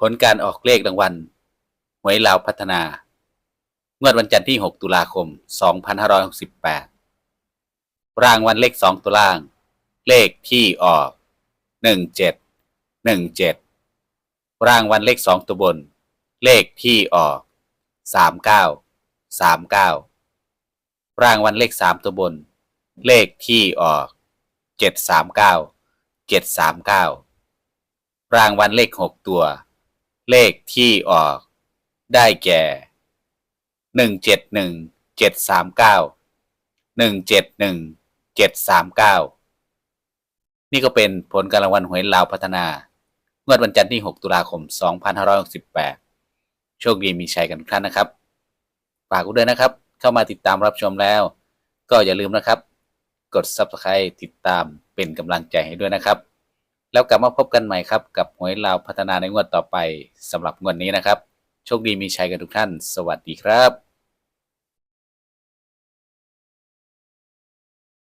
ผลการออกเลขรางวัลหวยลาวพัฒนางวดวันจันทร์ที่ 6 ตุลาคม 2568 รางวัลเลข 2 ตัวล่าง เลขที่ออก 17 17 รางวัลเลข 2 ตัวบน เลขที่ออก 39 39 รางวัลเลข 3 ตัวบน เลขที่ออก 739 739 รางวัลเลข 6 ตัว เลขที่ออกได้แก่หนึ่งเจ็ดหนึ่งเจ็ดสามเก้าหนึ่งเจ็ดหนึ่งเจ็ดสามเก้านี่ก็เป็นผลการรางวัลหวยลาวพัฒนางวดวันจันทร์ที่ 6 ตุลาคม 2568 โชคดีมีชัยกันทุกท่านนะครับ ฝากกูด้วยนะครับ เข้ามาติดตามรับชมแล้ว ก็อย่าลืมนะครับ กด Subscribe ติดตามเป็นกำลังใจให้ด้วยนะครับ แล้วกลับมาพบกันใหม่ครับ กับหวยลาวพัฒนาในงวดต่อไปสำหรับงวดนี้นะครับ โชคดีมีชัยกันทุกท่าน สวัสดีครับ